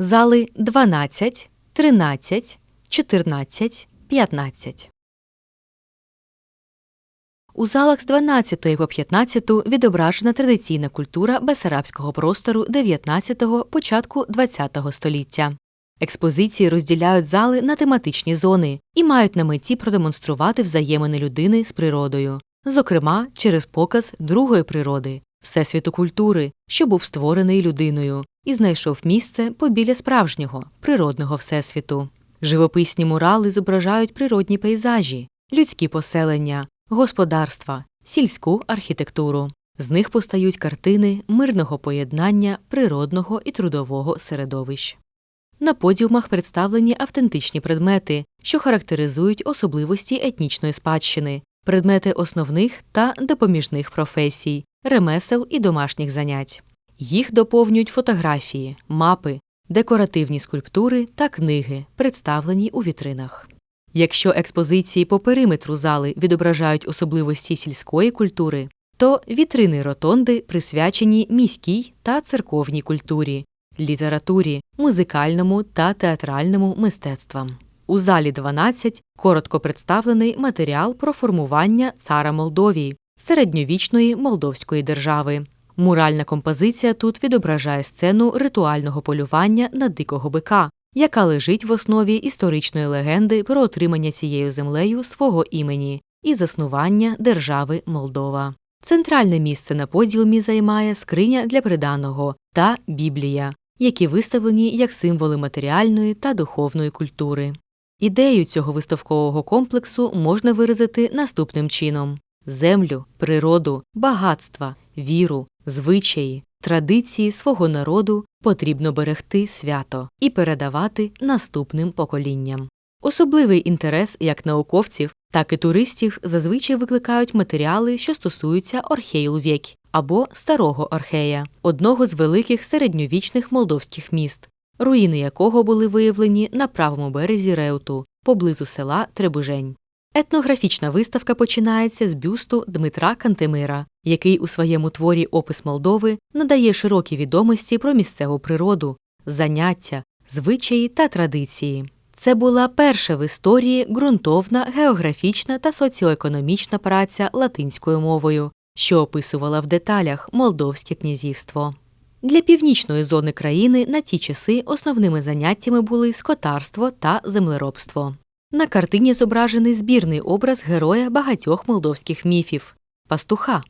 Зали 12, 13, 14, 15. У залах з 12 по 15 відображена традиційна культура бесарабського простору 19-го, початку 20-го століття. Експозиції розділяють зали на тематичні зони і мають на меті продемонструвати взаємини людини з природою, зокрема через показ другої природи, всесвіту культури, що був створений людиною, і знайшов місце побіля справжнього природного всесвіту. Живописні мурали зображають природні пейзажі, людські поселення, господарства, сільську архітектуру. З них постають картини мирного поєднання природного і трудового середовищ. На подіумах представлені автентичні предмети, що характеризують особливості етнічної спадщини, предмети основних та допоміжних професій, ремесел і домашніх занять. Їх доповнюють фотографії, мапи, декоративні скульптури та книги, представлені у вітринах. Якщо експозиції по периметру зали відображають особливості сільської культури, то вітрини ротонди присвячені міській та церковній культурі, літературі, музикальному та театральному мистецтвам. У залі 12 коротко представлений матеріал про формування цара Молдовії, середньовічної молдовської держави. Муральна композиція тут відображає сцену ритуального полювання на дикого бика, яка лежить в основі історичної легенди про отримання цією землею свого імені і заснування держави Молдова. Центральне місце на подіумі займає скриня для приданого та Біблія, які виставлені як символи матеріальної та духовної культури. Ідею цього виставкового комплексу можна виразити наступним чином: землю, природу, багатства, віру, звичаї, традиції свого народу потрібно берегти свято і передавати наступним поколінням. Особливий інтерес як науковців, так і туристів зазвичай викликають матеріали, що стосуються Орхейлу Вєк або Старого Орхея, одного з великих середньовічних молдовських міст, руїни якого були виявлені на правому березі Реуту, поблизу села Требужень. Етнографічна виставка починається з бюсту Дмитра Кантемира, який у своєму творі Опис Молдови надає широкі відомості про місцеву природу, заняття, звичаї та традиції. Це була перша в історії ґрунтовна географічна та соціоекономічна праця латинською мовою, що описувала в деталях Молдовське князівство. Для північної зони країни на ті часи основними заняттями були скотарство та землеробство. На картині зображений збірний образ героя багатьох молдовських міфів пастуха.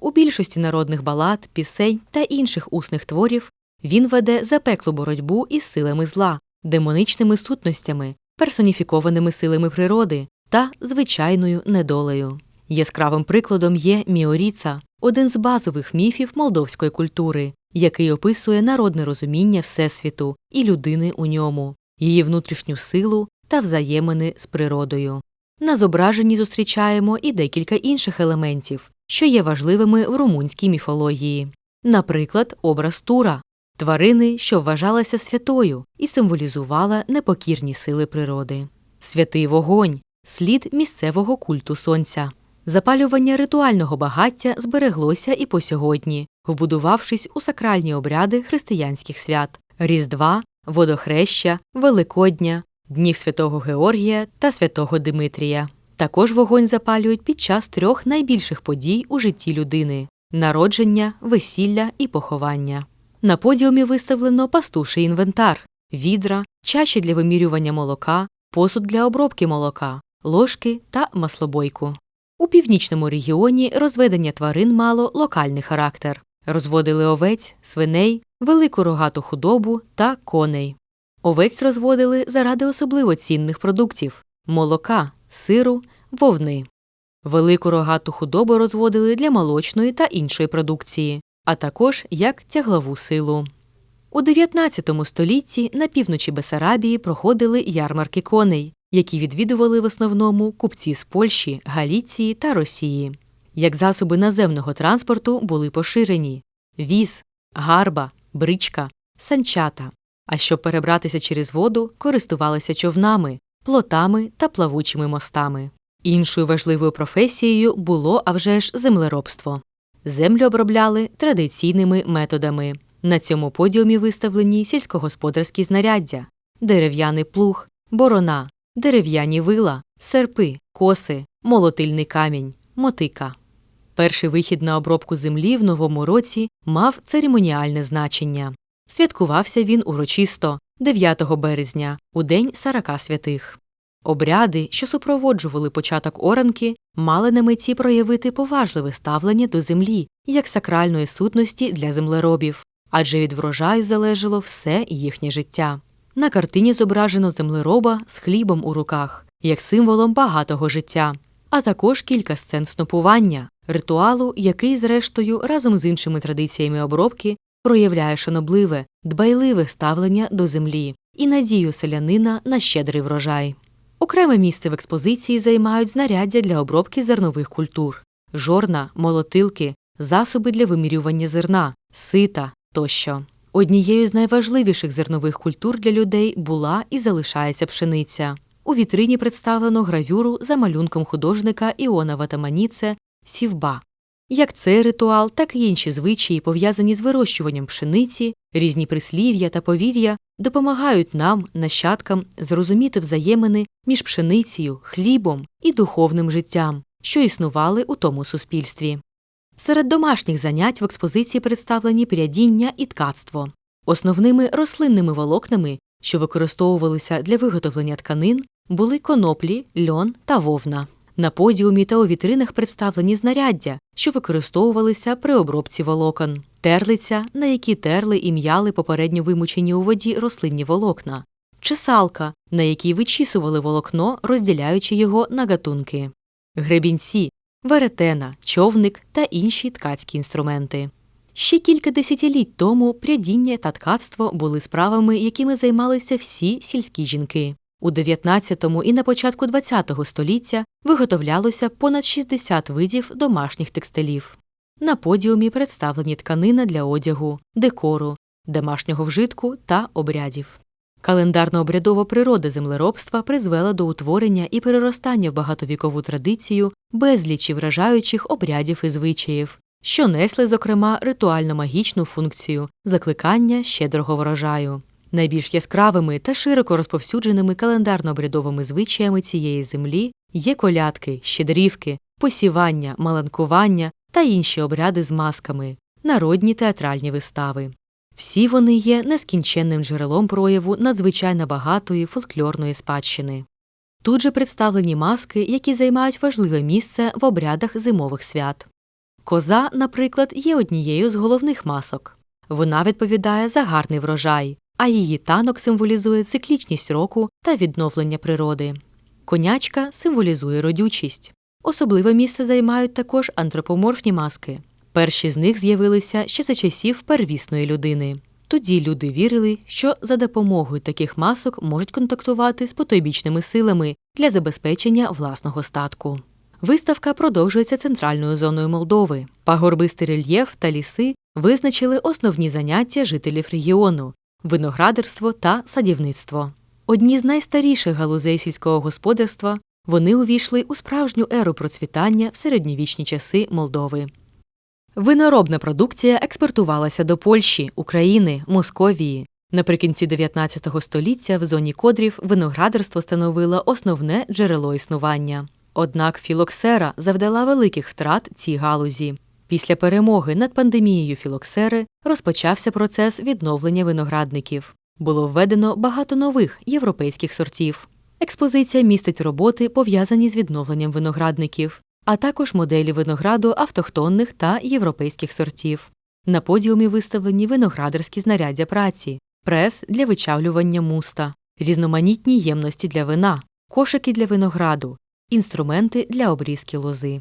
У більшості народних балад, пісень та інших усних творів він веде запеклу боротьбу із силами зла, демоничними сутностями, персоніфікованими силами природи та звичайною недолею. Яскравим прикладом є Міоріца, один з базових міфів молдовської культури, який описує народне розуміння Всесвіту і людини у ньому, її внутрішню силу та взаємини з природою. На зображенні зустрічаємо і декілька інших елементів, що є важливими в румунській міфології, наприклад, образ Тура, тварини, що вважалася святою і символізувала непокірні сили природи, святий вогонь, слід місцевого культу сонця. Запалювання ритуального багаття збереглося і по сьогодні, вбудувавшись у сакральні обряди християнських свят Різдва, Водохреща, Великодня, Днів святого Георгія та святого Димитрія. Також вогонь запалюють під час трьох найбільших подій у житті людини народження, весілля і поховання. На подіумі виставлено пастуший інвентар, відра, чаші для вимірювання молока, посуд для обробки молока, ложки та маслобойку. У північному регіоні розведення тварин мало локальний характер. Розводили овець, свиней, велику рогату худобу та коней. Овець розводили заради особливо цінних продуктів молока, сиру, вовни. Велику рогату худобу розводили для молочної та іншої продукції, а також як тяглову силу. У 19 столітті на півночі Бесарабії проходили ярмарки коней, які відвідували в основному купці з Польщі, Галіції та Росії. Як засоби наземного транспорту були поширені віз, гарба, бричка, санчата. А щоб перебратися через воду, користувалися човнами, плотами та плавучими мостами. Іншою важливою професією було а вже ж землеробство. Землю обробляли традиційними методами На цьому подіумі виставлені сільськогосподарські знаряддя, дерев'яний плуг, борона, дерев'яні вила, серпи, коси, молотильний камінь, мотика. Перший вихід на обробку землі в новому році мав церемоніальне значення. Святкувався він урочисто 9 березня, у день сорока святих. Обряди, що супроводжували початок оранки, мали на меті проявити поважливе ставлення до землі як сакральної сутності для землеробів, адже від врожаю залежало все їхнє життя. На картині зображено землероба з хлібом у руках, як символом багатого життя, а також кілька сцен снопування, ритуалу, який, зрештою, разом з іншими традиціями обробки проявляє шанобливе, дбайливе ставлення до землі і надію селянина на щедрий врожай. Окреме місце в експозиції займають знаряддя для обробки зернових культур, жорна, молотилки, засоби для вимірювання зерна, сита тощо. Однією з найважливіших зернових культур для людей була і залишається пшениця. У вітрині представлено гравюру за малюнком художника Іона Ватаманіце Сівба. Як цей ритуал, так і інші звичаї, пов'язані з вирощуванням пшениці, різні прислів'я та повір'я допомагають нам, нащадкам, зрозуміти взаємини між пшеницею, хлібом і духовним життям, що існували у тому суспільстві. Серед домашніх занять в експозиції представлені прядіння і ткацтво. Основними рослинними волокнами, що використовувалися для виготовлення тканин, були коноплі, льон та вовна. На подіумі та у вітринах представлені знаряддя, що використовувалися при обробці волокон, терлиця, на якій терли і м'яли попередньо вимучені у воді рослинні волокна, чесалка, на якій вичісували волокно, розділяючи його на гатунки, гребінці, веретена, човник та інші ткацькі інструменти. Ще кілька десятиліть тому прядіння та ткацтво були справами, якими займалися всі сільські жінки. У 19-му і на початку 20-го століття виготовлялося понад 60 видів домашніх текстилів. На подіумі представлені тканина для одягу, декору, домашнього вжитку та обрядів. Календарно-обрядова природа землеробства призвела до утворення і переростання в багатовікову традицію безлічі вражаючих обрядів і звичаїв, що несли, зокрема, ритуально-магічну функцію закликання щедрого врожаю. Найбільш яскравими та широко розповсюдженими календарно-обрядовими звичаями цієї землі є колядки, щедрівки, посівання, маланкування та інші обряди з масками, народні театральні вистави. Всі вони є нескінченним джерелом прояву надзвичайно багатої фольклорної спадщини. Тут же представлені маски, які займають важливе місце в обрядах зимових свят. Коза, наприклад, є однією з головних масок. Вона відповідає за гарний врожай, а її танок символізує циклічність року та відновлення природи. Конячка символізує родючість. Особливе місце займають також антропоморфні маски. Перші з них з'явилися ще за часів первісної людини. Тоді люди вірили, що за допомогою таких масок можуть контактувати з потойбічними силами для забезпечення власного статку. Виставка продовжується центральною зоною Молдови. Пагорбистий рельєф та ліси визначили основні заняття жителів регіону виноградарство та садівництво. Одні з найстаріших галузей сільського господарства вони увійшли у справжню еру процвітання в середньовічні часи Молдови. Виноробна продукція експортувалася до Польщі, України, Московії. Наприкінці 19 століття в зоні кодрів виноградарство становило основне джерело існування. Однак філоксера завдала великих втрат цій галузі. Після перемоги над пандемією філоксери розпочався процес відновлення виноградників. Було введено багато нових європейських сортів. Експозиція містить роботи, пов'язані з відновленням виноградників, а також моделі винограду автохтонних та європейських сортів. На подіумі виставлені виноградарські знаряддя праці, прес для вичавлювання муста, різноманітні ємності для вина, кошики для винограду, інструменти для обрізки лози.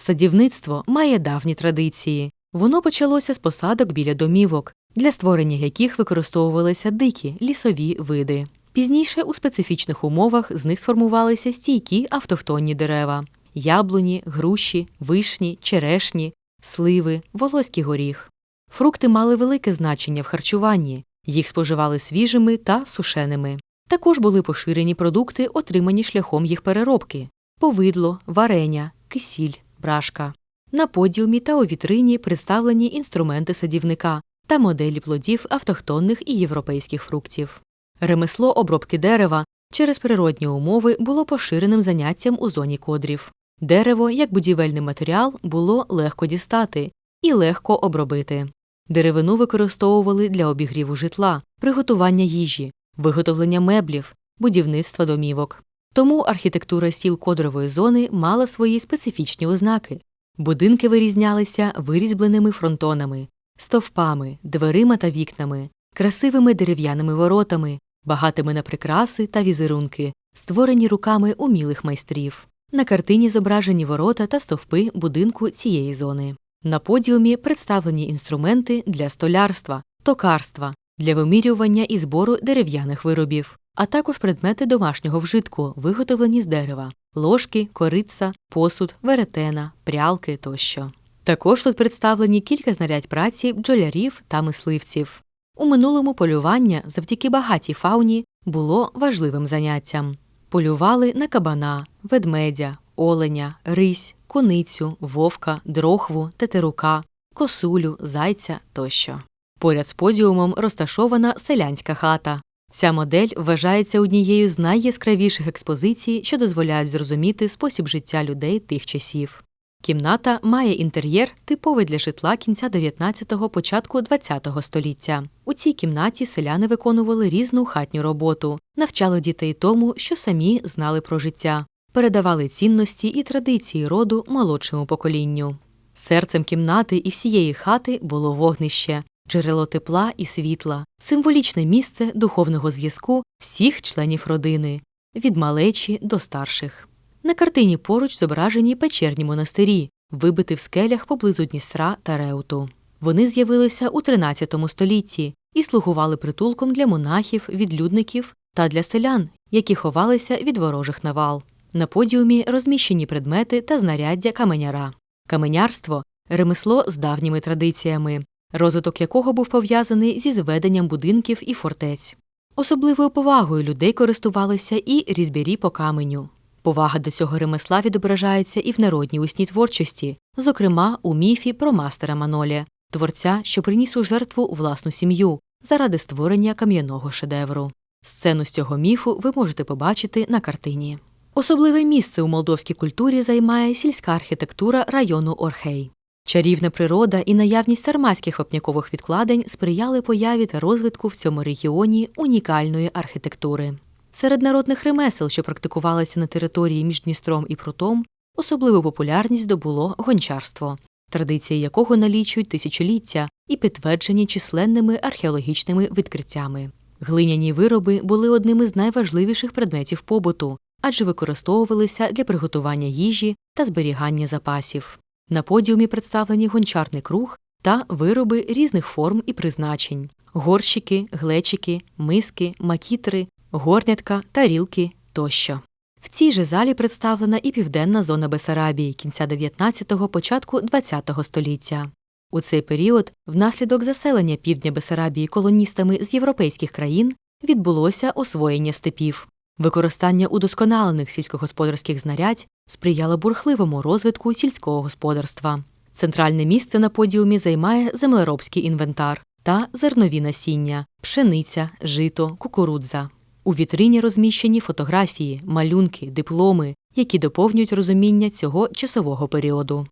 Садівництво має давні традиції. Воно почалося з посадок біля домівок, для створення яких використовувалися дикі лісові види. Пізніше у специфічних умовах з них сформувалися стійкі автохтонні дерева яблуні, груші, вишні, черешні, сливи, волоський горіх. Фрукти мали велике значення в харчуванні, їх споживали свіжими та сушеними. Також були поширені продукти, отримані шляхом їх переробки повидло, варення, кисіль, брашка. На подіумі та у вітрині представлені інструменти садівника, та моделі плодів автохтонних і європейських фруктів. Ремесло обробки дерева через природні умови було поширеним заняттям у зоні кодрів. Дерево, як будівельний матеріал, було легко дістати і легко обробити. Деревину використовували для обігріву житла, приготування їжі, виготовлення меблів, будівництва домівок. Тому архітектура сіл кодрової зони мала свої специфічні ознаки. Будинки вирізнялися вирізбленими фронтонами, стовпами, дверима та вікнами, красивими дерев'яними воротами, багатими на прикраси та візерунки, створені руками умілих майстрів. На картині зображені ворота та стовпи будинку цієї зони. На подіумі представлені інструменти для столярства, токарства, для вимірювання і збору дерев'яних виробів, а також предмети домашнього вжитку, виготовлені з дерева ложки, кориця, посуд, веретена, прялки тощо. Також тут представлені кілька знарядь праці бджолярів та мисливців. У минулому полювання завдяки багатій фауні було важливим заняттям. Полювали на кабана, ведмедя, оленя, рись, куницю, вовка, дрохву, тетерука, косулю, зайця тощо. Поряд з подіумом розташована селянська хата. Ця модель вважається однією з найяскравіших експозицій, що дозволяють зрозуміти спосіб життя людей тих часів. Кімната має інтер'єр, типовий для житла кінця 19-го, початку 20-го століття. У цій кімнаті селяни виконували різну хатню роботу, навчали дітей тому, що самі знали про життя, передавали цінності і традиції роду молодшому поколінню. Серцем кімнати і всієї хати було вогнище, джерело тепла і світла, символічне місце духовного зв'язку всіх членів родини, від малечі до старших. На картині поруч зображені печерні монастирі, вибиті в скелях поблизу Дністра та Реуту. Вони з'явилися у XIII столітті і слугували притулком для монахів, відлюдників та для селян, які ховалися від ворожих навал. На подіумі розміщені предмети та знаряддя каменяра. Каменярство ремесло з давніми традиціями, розвиток якого був пов'язаний зі зведенням будинків і фортець. Особливою повагою людей користувалися і різьбярі по каменю. Повага до цього ремесла відображається і в народній усній творчості, зокрема у міфі про мастера Манолія, творця, що приніс у жертву власну сім'ю заради створення кам'яного шедевру. Сцену з цього міфу ви можете побачити на картині. Особливе місце у молдовській культурі займає сільська архітектура району Орхей. Чарівна природа і наявність сарматських вапнякових відкладень сприяли появі та розвитку в цьому регіоні унікальної архітектури. Серед народних ремесел, що практикувалися на території між Дністром і Прутом, особливу популярність здобуло гончарство, традиції якого налічують тисячоліття і підтверджені численними археологічними відкриттями. Глиняні вироби були одним із найважливіших предметів побуту, адже використовувалися для приготування їжі та зберігання запасів. На подіумі представлені гончарний круг та вироби різних форм і призначень горщики, глечики, миски, макітри, горнятка, тарілки тощо. В цій же залі представлена і південна зона Бесарабії кінця 19-го, початку 20-го століття. У цей період, внаслідок заселення півдня Бесарабії колоністами з європейських країн, відбулося освоєння степів. Використання удосконалених сільськогосподарських знарядь сприяло бурхливому розвитку сільського господарства. Центральне місце на подіумі займає землеробський інвентар та зернові насіння, пшениця, жито, кукурудза. У вітрині розміщені фотографії, малюнки, дипломи, які доповнюють розуміння цього часового періоду.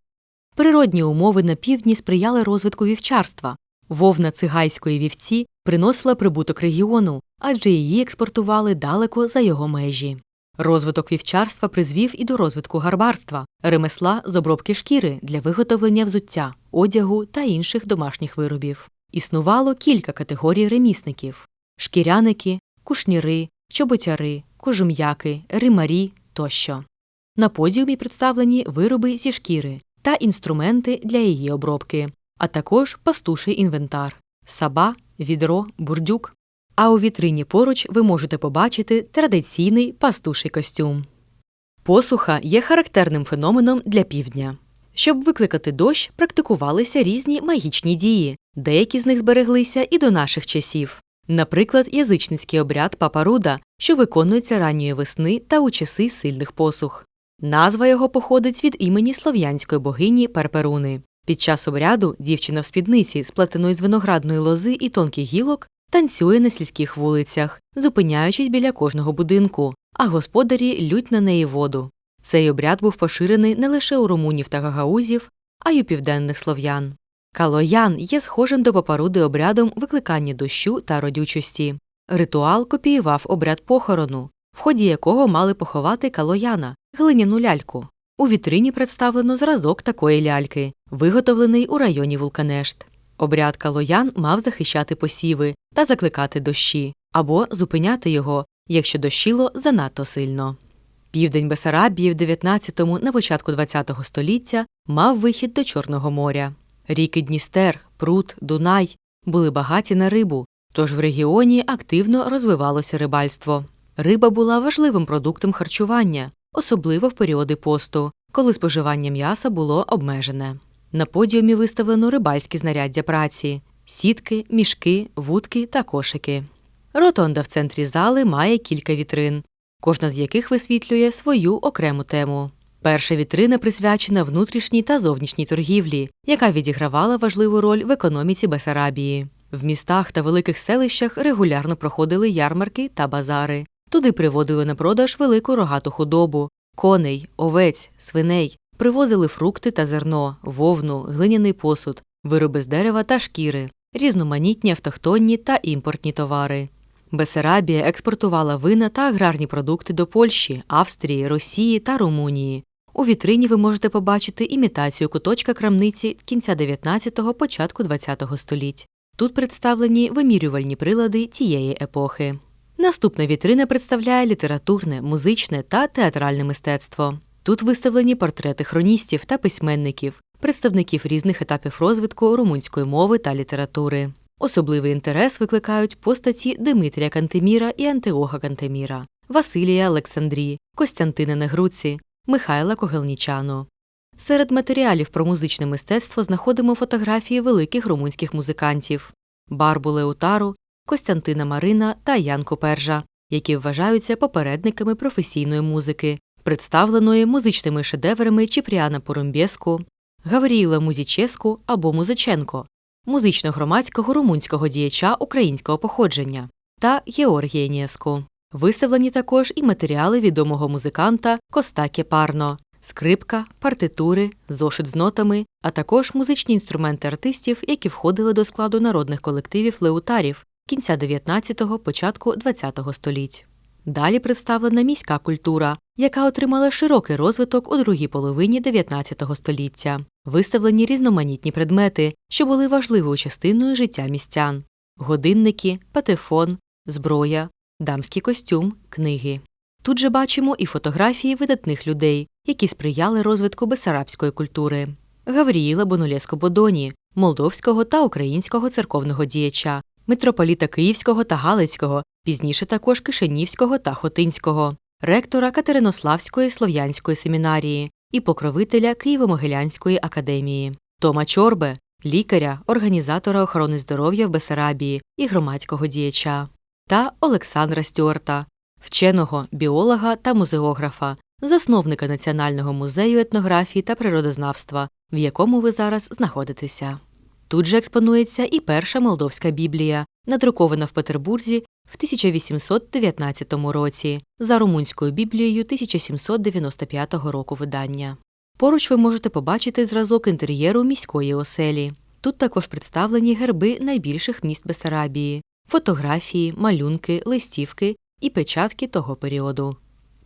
Природні умови на півдні сприяли розвитку вівчарства. Вовна цигайської вівці приносила прибуток регіону, адже її експортували далеко за його межі. Розвиток вівчарства призвів і до розвитку гарбарства, ремесла з обробки шкіри для виготовлення взуття, одягу та інших домашніх виробів. Існувало кілька категорій ремісників шкіряники, кушніри, чоботяри, кожум'яки, римарі тощо. На подіумі представлені вироби зі шкіри та інструменти для її обробки, а також пастуший інвентар саба, відро, бурдюк. А у вітрині поруч ви можете побачити традиційний пастуший костюм. Посуха є характерним феноменом для півдня. Щоб викликати дощ, практикувалися різні магічні дії, деякі з них збереглися і до наших часів. Наприклад, язичницький обряд папаруда, що виконується ранньої весни та у часи сильних посух. Назва його походить від імені слов'янської богині Перперуни. Під час обряду дівчина в спідниці, сплетеної з виноградної лози і тонких гілок, танцює на сільських вулицях, зупиняючись біля кожного будинку, а господарі лють на неї воду. Цей обряд був поширений не лише у румунів та гагаузів, а й у південних слов'ян. Калоян є схожим до папаруди обрядом викликання дощу та родючості. Ритуал копіював обряд похорону, в ході якого мали поховати калояна, глиняну ляльку. У вітрині представлено зразок такої ляльки, виготовлений у районі Вулканешт. Обряд калоян мав захищати посіви та закликати дощі або зупиняти його, якщо дощило занадто сильно. Південь Бесарабії в 19-му на початку ХХ століття мав вихід до Чорного моря. Ріки Дністер, Прут, Дунай були багаті на рибу, тож в регіоні активно розвивалося рибальство. Риба була важливим продуктом харчування, особливо в періоди посту, коли споживання м'яса було обмежене. На подіумі виставлено рибальські знаряддя праці сітки, мішки, вудки та кошики. Ротонда в центрі зали має кілька вітрин, кожна з яких висвітлює свою окрему тему. Перша вітрина присвячена внутрішній та зовнішній торгівлі, яка відігравала важливу роль в економіці Бесарабії. В містах та великих селищах регулярно проходили ярмарки та базари. Туди приводили на продаж велику рогату худобу, коней, овець, свиней, привозили фрукти та зерно, вовну, глиняний посуд, вироби з дерева та шкіри, різноманітні автохтонні та імпортні товари. Бесарабія експортувала вина та аграрні продукти до Польщі, Австрії, Росії та Румунії. У вітрині ви можете побачити імітацію куточка крамниці кінця 19-го, початку 20-го століть. Тут представлені вимірювальні прилади тієї епохи. Наступна вітрина представляє літературне, музичне та театральне мистецтво. Тут виставлені портрети хроністів та письменників, представників різних етапів розвитку румунської мови та літератури. Особливий інтерес викликають постаті Димитрія Кантеміра і Антиоха Кантеміра, Василія Олександрі, Костянтина Негруці, Михайла Когелнічану. Серед матеріалів про музичне мистецтво знаходимо фотографії великих румунських музикантів Барбу Леутару, Костянтина Марина та Янко Пержа, які вважаються попередниками професійної музики, представленої музичними шедеврами Чіпріана Поромбєску, Гавріїла Музіческу або Музиченко, музично-громадського румунського діяча українського походження, та Георгія Нєску. Виставлені також і матеріали відомого музиканта Костаке Парно, скрипка, партитури, зошит з нотами, а також музичні інструменти артистів, які входили до складу народних колективів леутарів кінця 19-го, початку 20-го століть. Далі представлена міська культура, яка отримала широкий розвиток у другій половині 19 століття. Виставлені різноманітні предмети, що були важливою частиною життя містян годинники, патефон, зброя, дамський костюм, книги. Тут же бачимо і фотографії видатних людей, які сприяли розвитку бесарабської культури. Гавріїла Бонулєско Бодоні, молдовського та українського церковного діяча, митрополіта Київського та Галицького, пізніше також Кишинівського та Хотинського, ректора Катеринославської слов'янської семінарії і покровителя Києво-Могилянської академії, Тома Чорбе, лікаря, організатора охорони здоров'я в Бесарабії і громадського діяча, та Олександра Стюарта, вченого біолога та музеографа, засновника Національного музею етнографії та природознавства, в якому ви зараз знаходитеся. Тут же експонується і перша молдовська біблія, надрукована в Петербурзі в 1819 році за румунською біблією 1795 року видання. Поруч ви можете побачити зразок інтер'єру міської оселі. Тут також представлені герби найбільших міст Бесарабії, фотографії, малюнки, листівки і печатки того періоду.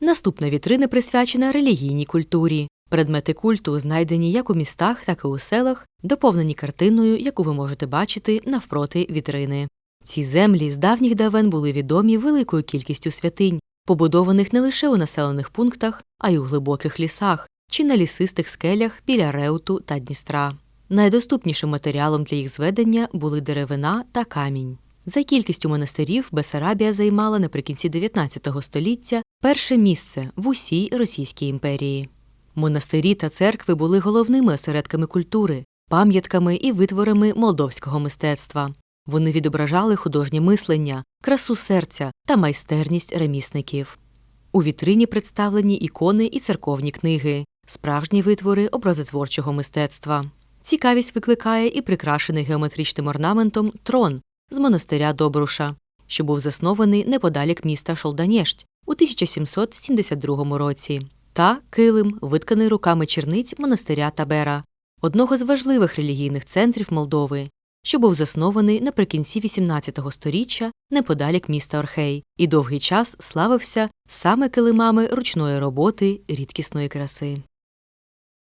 Наступна вітрина присвячена релігійній культурі. Предмети культу, знайдені як у містах, так і у селах, доповнені картиною, яку ви можете бачити навпроти вітрини. Ці землі з давніх давен були відомі великою кількістю святинь, побудованих не лише у населених пунктах, а й у глибоких лісах чи на лісистих скелях біля Реуту та Дністра. Найдоступнішим матеріалом для їх зведення були деревина та камінь. За кількістю монастирів Бесарабія займала наприкінці 19 століття перше місце в усій Російській імперії. Монастирі та церкви були головними осередками культури, пам'ятками і витворами молдовського мистецтва. Вони відображали художнє мислення, красу серця та майстерність ремісників. У вітрині представлені ікони і церковні книги, справжні витвори образотворчого мистецтва. Цікавість викликає і прикрашений геометричним орнаментом трон з монастиря Добруша, що був заснований неподалік міста Шолданєшть у 1772 році, та килим, витканий руками черниць монастиря Табера, одного з важливих релігійних центрів Молдови, що був заснований наприкінці XVIII століття неподалік міста Орхей, і довгий час славився саме килимами ручної роботи рідкісної краси.